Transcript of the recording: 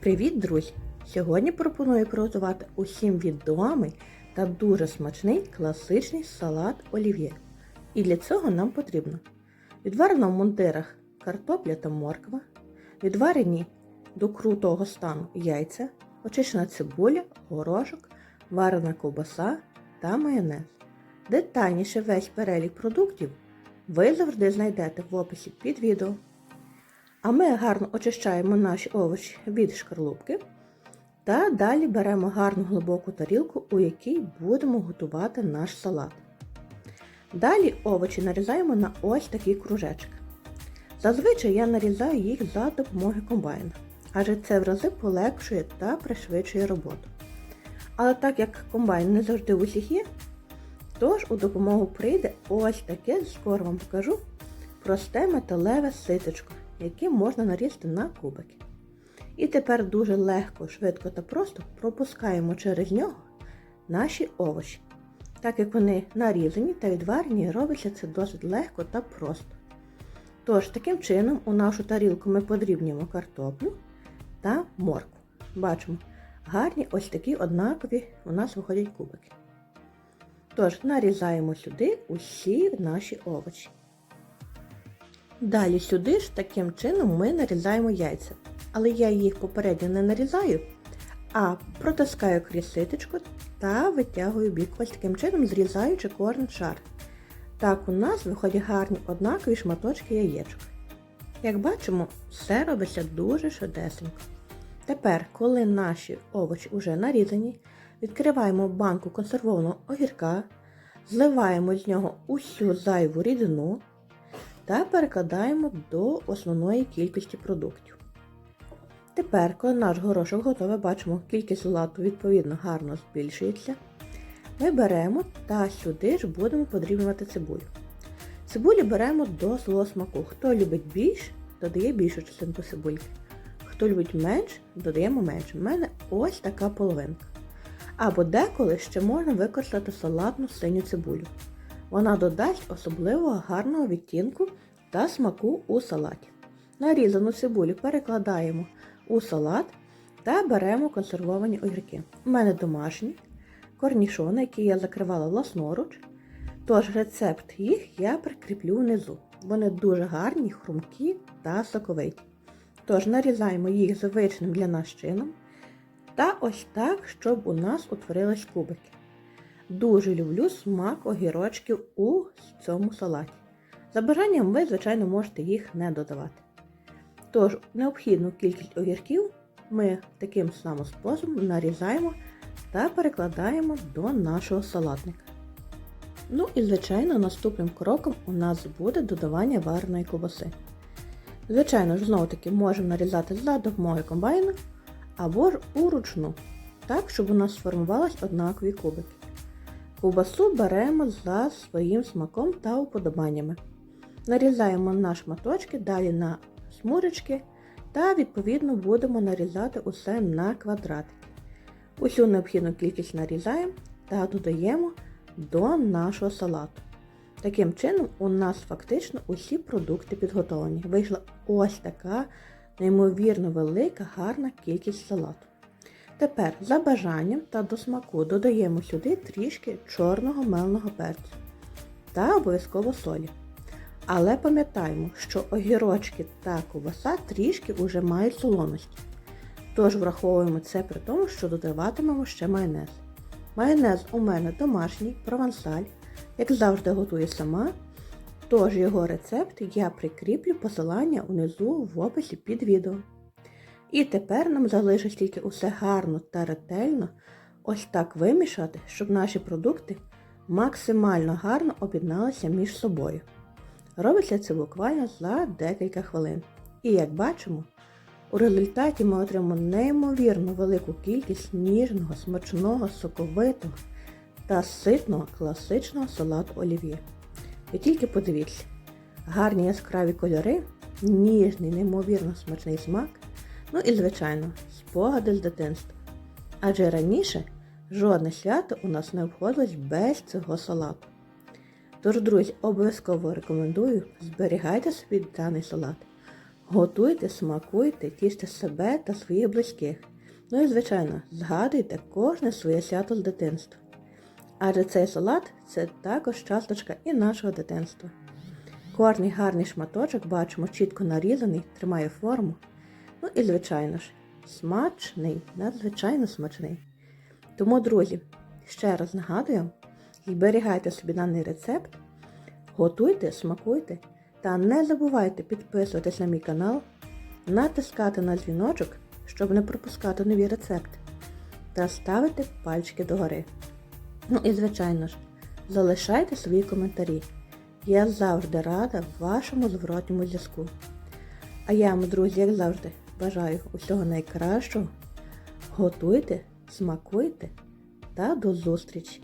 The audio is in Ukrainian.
Привіт, друзі! Сьогодні пропоную приготувати усім відомий та дуже смачний класичний салат олів'є. І для цього нам потрібно відварена в мундирах картопля та морква, відварені до крутого стану яйця, очищена цибуля, горошок, варена ковбаса та майонез. Детальніше весь перелік продуктів ви завжди знайдете в описі під відео. А ми гарно очищаємо наші овочі від шкарлупки та далі беремо гарну глибоку тарілку, у якій будемо готувати наш салат. Далі овочі нарізаємо на ось такі кружечки. Зазвичай я нарізаю їх за допомогою комбайна, адже це в рази полегшує та пришвидшує роботу. Але так як комбайн не завжди в усіх є, тож у допомогу прийде ось таке, скоро вам покажу, просте металеве ситочко які можна нарізати на кубики. І тепер дуже легко, швидко та просто пропускаємо через нього наші овочі. Так як вони нарізані та відварені, робиться це досить легко та просто. Тож, таким чином, у нашу тарілку ми подрібнюємо картоплю та моркву. Бачимо, гарні ось такі однакові у нас виходять кубики. Тож, нарізаємо сюди усі наші овочі. Далі сюди ж таким чином ми нарізаємо яйця. Але я їх попередньо не нарізаю, а протискаю крізь ситочку та витягую бік ось таким чином, зрізаючи кожен шар. Так у нас виходять гарні однакові шматочки яєчок. Як бачимо, все робиться дуже швидесенько. Тепер, коли наші овочі вже нарізані, відкриваємо банку консервованого огірка, зливаємо з нього усю зайву рідину та перекладаємо до основної кількості продуктів. Тепер, коли наш горошок готовий, бачимо, кількість салату відповідно гарно збільшується. Ми беремо та сюди ж будемо подрібнювати цибулю. Цибулю беремо до свого смаку. Хто любить більш, додає більшу частинку цибульки. Хто любить менш, додаємо менше. У мене ось така половинка. Або деколи ще можна використати салатну синю цибулю. Вона додасть особливо гарного відтінку та смаку у салаті. Нарізану цибулю перекладаємо у салат та беремо консервовані огірки. У мене домашні корнішони, які я закривала власноруч. Тож рецепт їх я прикріплю внизу. Вони дуже гарні, хрумкі та соковиті. Тож нарізаємо їх звичним для нас чином. Та ось так, щоб у нас утворились кубики. Дуже люблю смак огірочків у цьому салаті. За бажанням ви, звичайно, можете їх не додавати. Тож, необхідну кількість огірків ми таким самим способом нарізаємо та перекладаємо до нашого салатника. Ну і, звичайно, наступним кроком у нас буде додавання вареної ковбаси. Звичайно ж, знову-таки можемо нарізати за допомогою комбайну або ж уручну, так, щоб у нас сформувались однакові кубики. Ковбасу беремо за своїм смаком та уподобаннями. Нарізаємо на шматочки, далі на смурочки та відповідно будемо нарізати усе на квадратики. Усю необхідну кількість нарізаємо та додаємо до нашого салату. Таким чином, у нас фактично усі продукти підготовлені. Вийшла ось така неймовірно велика гарна кількість салату. Тепер за бажанням та до смаку додаємо сюди трішки чорного мелного перцю та обов'язково солі. Але пам'ятаємо, що огірочки та ковбаса трішки вже мають солоності. Тож враховуємо це при тому, що додаватимемо ще майонез. Майонез у мене домашній, провансаль, як завжди готую сама. Тож його рецепт я прикріплю посилання унизу в описі під відео. І тепер нам залишить тільки усе гарно та ретельно ось так вимішати, щоб наші продукти максимально гарно об'єдналися між собою. Робиться це буквально за декілька хвилин. І як бачимо, у результаті ми отримаємо неймовірно велику кількість ніжного, смачного, соковитого та ситного класичного салату олів'є. Ви тільки подивіться, гарні яскраві кольори, ніжний, неймовірно смачний смак. Ну і, звичайно, спогади з дитинства. Адже раніше жодне свято у нас не обходилось без цього салату. Тож, друзі, обов'язково рекомендую зберігайте собі даний салат. Готуйте, смакуйте, тіште себе та своїх близьких. Ну і, звичайно, згадуйте кожне своє свято з дитинства. Адже цей салат це також часточка і нашого дитинства. Кожний гарний шматочок бачимо чітко нарізаний, тримає форму. Ну і, звичайно ж, смачний, надзвичайно смачний. Тому, друзі, ще раз нагадую, зберігайте собі даний рецепт, готуйте, смакуйте та не забувайте підписуватись на мій канал, натискати на дзвіночок, щоб не пропускати нові рецепти, та ставити пальчики догори. Ну і, звичайно ж, залишайте свої коментарі. Я завжди рада вашому зворотньому зв'язку. А я вам, друзі, як завжди, бажаю усього найкращого. Готуйте, смакуйте та до зустрічі!